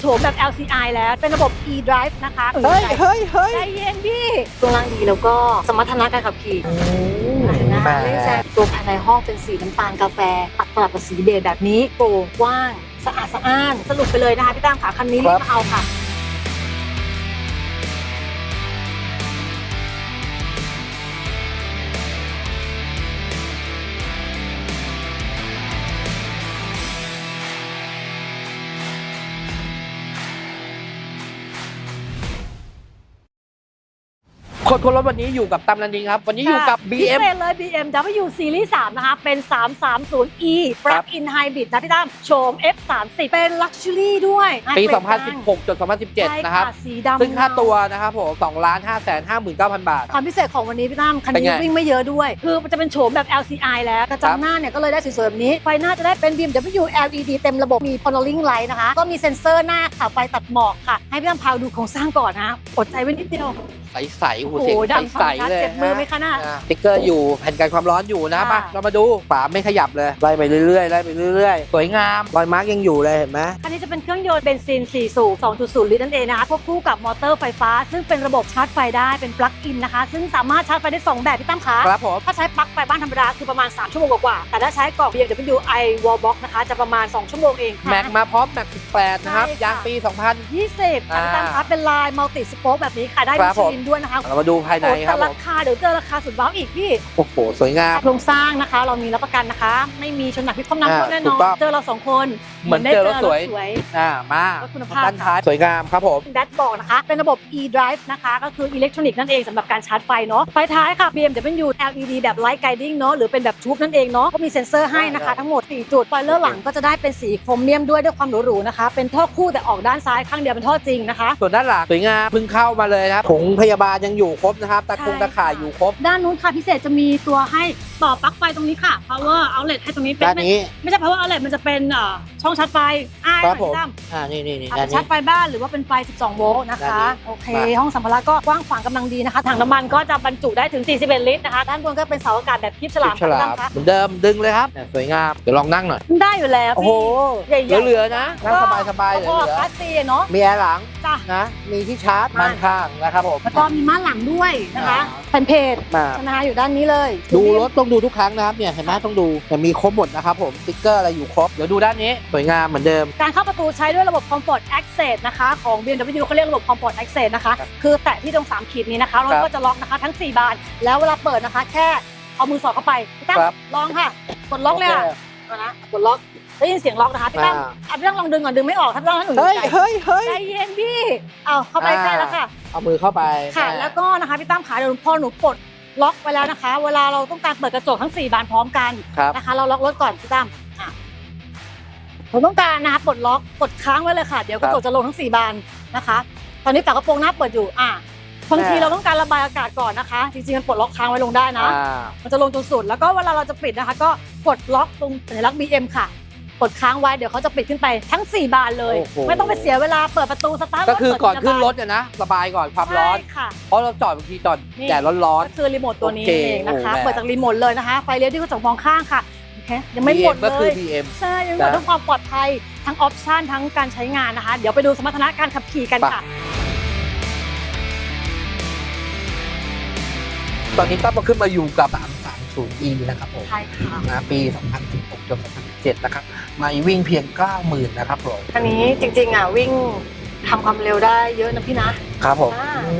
โฉมแบบ LCI แล้วเป็นระบบ e-drive นะคะเฮ้ยเฮ้ยเฮ้ยใจเย็นพี่ตัวล่างดีแล้วก็สมรรถนะการขับขี่นะแหมไม่ใช่ตัวภายในห้องเป็นสีน้ำตาลกาแฟตัดสลับกับสีเบจแบบนี้โปร่งกว้าง สะอาดสะอ้านสรุปไปเลยนะคะพี่ตั้มค่ะคันนี้รีบมาเอาค่ะ คนคนรถวันนี้อยู่กับตำนันดิงครับ วันนี้อยู่กับ พิ BM เศษเลย BMW Series 3 นะคะ เป็น 330e Plug-in Hybrid นะพี่ตั้มโฉม F30 เป็น Luxury ด้วยปี ให้เปลี่ยน2016จนใช่2017 นะครับ สีดำซึ่งค่าตัวนะครับผม2ล้าน5แสน59,000 บาท ความพิเศษของวันนี้พี่ตั้มคันเป็นนี้ไงวิ่งไม่เยอะด้วย คือมันจะเป็นโฉมแบบ LCI แล้วกระจังหน้าเนี่ยก็เลยได้สวยๆแบบนี้ ไฟหน้าจะได้เป็น BMW LED เต็มระบบ มี Polling Light นะคะ ก็มีเซ็นเซอร์หน้าค่ะไฟตัดหมอกค่ะ ให้พี่ตั้มพาดูโครงสร้างก่อนนะอดใจไว้นิดเดียวใสๆหูโอ้โหเสียงดังใสฟังชัดๆเลยเจ็บมือไหมคะน่ะ อะสติ๊กเกอร์อยู่แผ่นกันความร้อนอยู่นะค่ะมาเรามาดูฝาไม่ขยับเลยไล่ไปเรื่อยๆไล่ไปเรื่อยๆ สวยงามรอยมาร์กยังอยู่เลยเห็นไหมคันนี้จะเป็นเครื่องยนต์เบนซิน 4 สูบ 2.0 ลิตรนั่นเองนะคะควบคู่กับมอเตอร์ไฟฟ้า ซึ่งเป็นระบบชาร์จไฟได้เป็นปลั๊กอินนะคะ ซึ่งสามารถชาร์จไฟได้ 2 แบบพี่ตั้มคะ ครับผมถ้าใช้ปลั๊กไฟบ้านธรรมดาคือประมาณ 3 ชั่วโมงกว่าๆแต่ถ้าใช้กล่อง BMW i Wallbox นะคะ จะประมาณ 2 ชั่วโมงเองค่ะ แม็กมาพร้อมแม็ก18 นะครับใช่ค่ะ ยางปี 20ค่ะพี่ตั้มคะเป็นลายมัลติสโป๊กแบบนี้ค่ะได้ครัมิบชผม ลินด้วยนะคะ2000เรามาดูภายในโอ้ครับแต่ผรามคาเดี๋ยวเจอราคาสุดว้าวอีกพี่โอ้โหสวยงามโครงสร้างนะคะ เรามีรับประกันนะคะ ไม่มีชนหนักพิษความน้ำท่วมอ่าแน่นถูอนกต้องเจอเราสองคน เหมือนเจอรถสวย อ่า มาแล้วคุณภาพด้านท้ายสวยงามครับผมแดชบอร์ดนะคะ เป็นระบบ e-drive นะคะ ก็คืออิเล็กทรอนิกส์นั่นเองสำหรับการชาร์จไฟเนาะ ไฟท้ายค่ะ BMW LED แบบ Light Guiding เนาะ หรือเป็นแบบทูบนั่นเองเนาะ ก็มีเซ็นเซอร์ให้นะคะ ทั้งหมด 4 จุดไฟเลอร์หลังก็จะได้เป็นสีโครเมียมด้วยด้วยความหรูๆนะคะ เป็นท่อคู่แต่ออกด้านซ้ายข้างเดียวเป็นท่อจริงนะคะ ส่วนด้านหลังสวยงามเพิ่งเข้ามาเลยนะครับถุงพยาบาลยังอยู่ครบนะครับ ตะคงใช่ตะข่ายค่ะอยู่ครบ ด้านนู้นค่ะพิเศษจะมีตัวให้ต่อปลั๊กไฟตรงนี้ค่ะ power outlet ให้ตรงนี้เป็นด้านนี้ไม่ใช่ power outlet มันจะเป็นเอ่อช่องชาร์จไฟอ่าครับผมตั้มอ่านี่นี่นี่อาจด้านจะชานี้ร์จไฟบ้านหรือว่าเป็นไฟ 12 โวลต์นะด้านคะนี้โอเค มา ห้องสัมภาระก็กว้างขวางกำลังดีนะคะ ถังน้ำมันก็จะบรรจุได้ถึง 41 ลิตรนะคะ ด้านบนก็เป็นเสาอากาศแบบคลิปฉลามฉลามค่ะเหมือนเดิมดึงเลยครับเนี่ยสวยงาม เดี๋ยวลองนั่งหน่อย ได้อยู่แล้วโอ้โห พี่ ใหญ่ๆเหลือๆนะ นั่งสบายสบายๆเหลืก็อคลาสซีเนาะ ๆมีแอร์หลังจ้ะ นะ มีที่ชาร์จม่านด้านข้างนะครับผม แล้วก็มีม่านหลังด้วยนะคะอ่า แผ่นเพจมาใช่ไหมคะอยู่ด้านนี้เลย ดูรถต้องดูทุกครั้งนะครับเนี่ยเห็นไหมต้องดูแต่มีครบหมดนะครับผมสติ๊กเกอร์อะไรอยู่ครบ เดี๋ยวดูด้านนี้สวยงามเหมือนเดิม การเข้าประตูใช้ด้วยระบบ Comfort Access นะคะ ของ BMW เขาเรียกระบบ Comfort Access นะคะครับคือแตะที่ตรง 3 ขีดนี้นะคะรถครับก็จะล็อกนะคะทั้ง 4 บาน แล้วเวลาเปิดนะคะแค่เอามือสอดเข้าไปพี่ตั้มครับลองค่ะ กดล็อกเลยค่ะเอานะกดล็อกได้ยินเสียงล็อกนะคะพี่ตั้มอ่าอะพี่ตั้มลองดึงก่อนดึงไม่ออกถ้าพี่ตั้มถ้าหนูเฮ้ยใจเฮ้ยเฮ้ยใจเย็นพี่เอาเข้าไปอ่าใกล้แล้วค่ะ เอามือเข้าไปค่ะม่แล้วก็นะคะพี่ตั้มขาเดี๋ยวพอหนูปลดล็อกไว้แล้วนะคะ เวลาเราต้องการเปิดกระจกทั้ง 4 บานพร้อมกันครับนะคะ เราล็อกรถก่อนพี่ตั้มอะ ผมต้องการนะคะปลดล็อกกดค้างไว้เลยค่ะ เดี๋ยวกระจกจะลงทั้ง 4 บานนะคะ ตอนนี้ฝากระโปรงหน้าเปิดอยู่อะบางทีเราต้องการระบายอากาศก่อนนะคะ จริงๆมันปลดล็อกค้างไว้ลงได้นะอ่ามันจะลงจนสุด แล้วก็เวลาเราจะปิดนะคะ ก็กดล็อกตรงสัญลักษณ์ BM ค่ะ กดค้างไว้เดี๋ยวเขาจะปิดขึ้นไปทั้ง 4 บานเลยโอ้โหไม่ต้องไปเสียเวลาเปิดประตูสตาร์ทรถก็คือก่อนเปิดขึ้นทีละรบาถเนี่ยนะระบายก่อนความร้อนใช่ค่ะเพราะเราจอดบางทีจอดนี่แดดร้อนก็คือรีโมทตัวนี้โอเคเองนะคะโอ้โหเปิดจากรีโมทเลยนะคะไฟเลี้ยวที่กระจกมองข้างค่ะ โอเคยังไม่หมด BM เลก็คืยอ BM ใช่ยังไม่หมดนะทั้งความปลอดภัยทั้งออปชันทั้งการใช้งานนะคะ เดี๋ยวไปดูสมรรถนะการขับขี่กันค่ะ ตอนนี้ต้องมาขึ้นมาอยู่กับ 330e นะครับผมใช่ค่ะ นะปี 2016จน2017 นะครับ มาวิ่งเพียง 90,000 นะครับผม คันนี้จริงๆอะวิ่งทำความเร็วได้เยอะนะพี่นะครับผมอ่าอื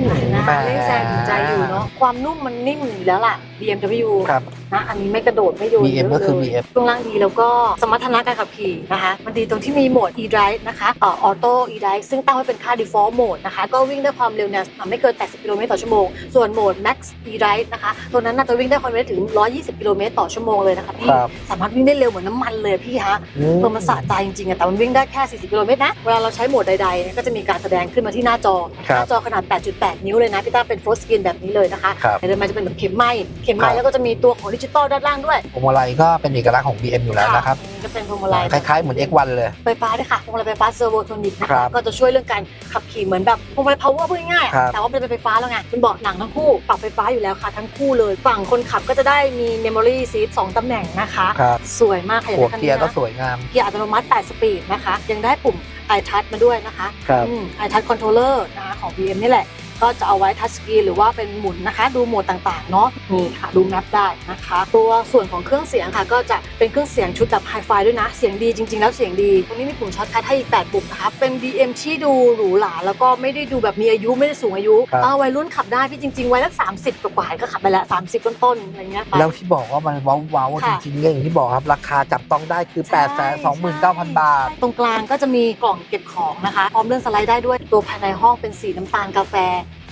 มนะแหมเล่นแซงถึงใจอยู่เนาะความนุ่มมันนิ่มอยู่แล้วล่ะ BMW ครับ นะอันนี้ไม่กระโดดไม่โยน BM ก็คือเยะเลย BM ช่วงล่างดีแล้วก็สมรรถนะการขับขี่นะคะ มันดีตรงที่มีโหมด e-drive นะคะเออโต้ e-drive ซึ่งตั้งไว้เป็นค่า default mode นะคะ ก็วิ่งได้ความเร็วเนี่ยไม่เกิน 80 กิโลเมตรต่อชั่วโมง ส่วนโหมด max e-drive นะคะตัวนั้นน่าจะวิ่งได้ความเร็วถึง 120 กิโลเมตรต่อชั่วโมงเลยนะคะพี่ ครับ สามารถวิ่งได้เร็วเหมือนน้ำมันเลยพี่ฮะ อืเออมันสะใจจริงๆอะแต่มันวิ่งได้แค่ 40 กิโลเมตรนะ เวลาเราใช้โหมดใดๆเนี่ยก็จะมีการแสดงขึ้นมาที่หน้าจอครัหบน้าจอขนาด 8.8 นิ้วเลยนะ พี่ต้าเป็น full screen แบบนี้เลยนะคะครับ ในเดินมาจะเป็นแบบเข็มไหมเข็มไหมครับ แล้วก็จะมีตัวของดิจิตอลด้านล่างด้วยพวงมาลัยก็เป็นเอกลักษณ์ของ BM อยู่แล้วนะครับอันี่ก็เป็นพวงมาลัยคล้ายๆเหมือน X1 เลยไฟฟ้าด้วยค่ะพวงมาลัยไฟฟ้าเซอร์โวโทนิกนะครัคะบก็จะช่วยเรื่องการขับขี่เหมือนแบบพวงมาลัย power พูดง่ายๆครับแต่ว่ามันเป็นไฟฟ้าแล้วไงเป็นเบาะหนังทั้งคู่ปรับไฟฟ้าอยู่แล้วค่ะทั้งคู่เลยฝั่งคนขับก็จะได้มี memory seat สองตำแหน่งนะคะครับสวยมากค่ะอยากหัวได้คันเกีนี้ยร์ก็นะสวยงามเกียร์อัตโนมัติ 8 สปีดนะคะ ยังได้ปุ่ม iTouch มาด้วยนะคะครับไอทัชคอนโทรลเลอร์นะคะของ BM นี่แหละ ก็จะเอาไว้ทัชสกรีนหรือว่าเป็นหมุนนะคะ ดูโหมดต่างๆเนาะนี่ค่ะดูแมปได้นะคะ ตัวส่วนของเครื่องเสียงค่ะ ก็จะเป็นเครื่องเสียงชุดแบบไฮไฟด้วยนะ เสียงดีจริง ๆ แล้วเสียงดีตรงนี้มีปุ่มช็อตคัทให้อีก8ปุ่มนะคะเป็น BM ที่ดูหรูหราแล้วก็ไม่ได้ดูแบบมีอายุไม่ได้สูงอายุครับ เอาวัยรุ่นขับได้พี่จริงๆวัยสัก30กว่าๆก็ขับไปแล้ว30 ต้นๆอะไรเงี้ยไป แล้วที่บอกว่ามันว้าวว้าวๆจค่ะริงๆเนี่ยอย่างที่บอกครับ ราคาจับต้องได้คือ8 2 9 0 0 0 บาท ตรงกลางก็จะมีกล่องเก็บของนะคะ พร้อมเลื่อนสไลด์ได้ด้วยตัวภายในห้องเป็นสีน้ำตาลกาแฟ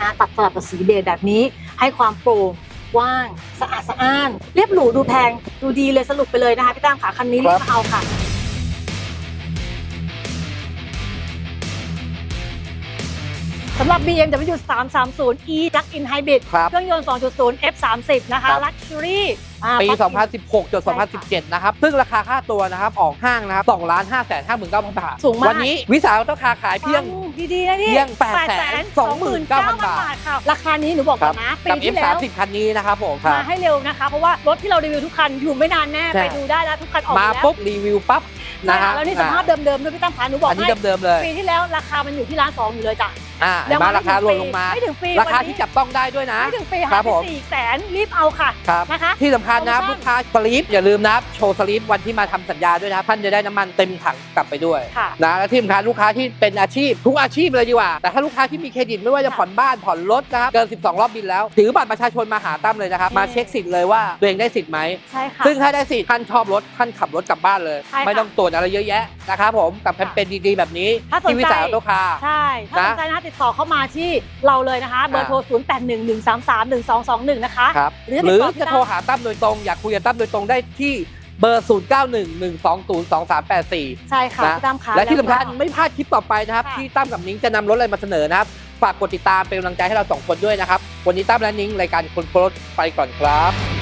นะตัดสลับกับสีเบจแบบนี้ ให้ความโปร่งกว้างสะอาดสะอ้าน เรียบหรูดูแพง ดูดีเลยสรุปไปเลยนะคะพี่ตั้มค่ะคันนี้รีบมาเอาค่ะสำหรับ BMW 330 e Plug-in Hybrid ครับเครื่องยนต์ 2.0 F30 นะคะครับ Luxury อ่า ปี plug-in 2016จน2017 นะครับ ซึ่งราคาค่าตัวนะครับ ออกห้างนะครับ2ล้าน5 5 9 0 0 0บาท สูงมาก วันนี้วิสาหต้องคาขายเพียงฟัดีๆนะนี่เพียง829,000บาทค่ะ ราคานี้หนูบอกก่อนนะปีกับที่แล้ว F30 คันนี้นะครับผมครับมาให้เร็วนะคะ เพราะว่ารถที่เรารีวิวทุกคันอยู่ไม่นานแน่ใช่ไปดูได้แล้วทุกคันออกมาแล้วปุ๊บรีวิวปั๊บนะนะฮะแล้วนี่สภาพเดิมๆด้วยพี่ตั้มขาหนูบอกอันนี้ให้เดิมๆเลยปีที่แล้วราคามันอยู่ที่ร้านสองอยู่เลยจ้ะ อ่าเห็นไหมาราคาลดลงมา ไม่ถึงปีราคาวันนี้ที่จับต้องได้ด้วยนะ ไม่ถึงปีครัค่ะบผม สี่แสนรีบเอาค่ะครับ นะคะที่สำคัญนะครับโปรโมชั่นลูกค้าสลีปอย่าลืมนะครับโชว์สลีปวันที่มาทำสัญญาด้วยนะครับท่านจะได้น้ำมันเต็มถังกลับไปด้วยค่ะ นะและที่สำคัญลูกค้าที่เป็นอาชีพทุกอาชีพเลยดีกว่า แต่ถ้าลูกค้าที่มีเครดิตไม่ว่าจะค่ะผ่อนบ้านผ่อนรถนะครับเกิน 12 รอบบินแล้ว ถือบัตรประชาชนมาหาตั้มเลยนะครับนี่มาเช็คสิทธิ์เลยว่าตัวเองได้สิทธิ์ไหม ใช่ค่ะ ซึ่งถ้าได้สิทธิ์ท่านชอบรถท่านขับรถกลับบ้านเลย ใช่ค่ะ ไม่ต้องตรวจอะไรเยอะแยะ นะครับผมกับแคมเปญดีๆแบบนี้ถ้าสนใจ ที่วิสาหตัวคาใช่ ถ้าสนใจนะคะติดต่อเข้ามาที่เราเลยนะคะ เบอร์โทร 0 8 1 1 3 3 1 2 2 1 นะคะ ครับหรือหรือติดต่อพี่จะโทรหาตั้มโดยตรง อยากคุยกับตั้มโดยตรงได้ที่เบอร์ 0 9 1 1 2 0 2 3 8 4 ใช่ค่ะนะ พี่ตั้มค่ะ และที่สำคัญก็ไม่พลาดคลิปต่อไปนะครับ ค่ะ ที่ตั้มกับนิ้งจะนำรถอะไรมาเสนอนะครับ ฝากกดติดตามเป็นกำลังใจให้เราสองคนด้วยนะครับ วันนี้ตั้มและนิ้งรายการคนโพสต์ไปก่อนครับ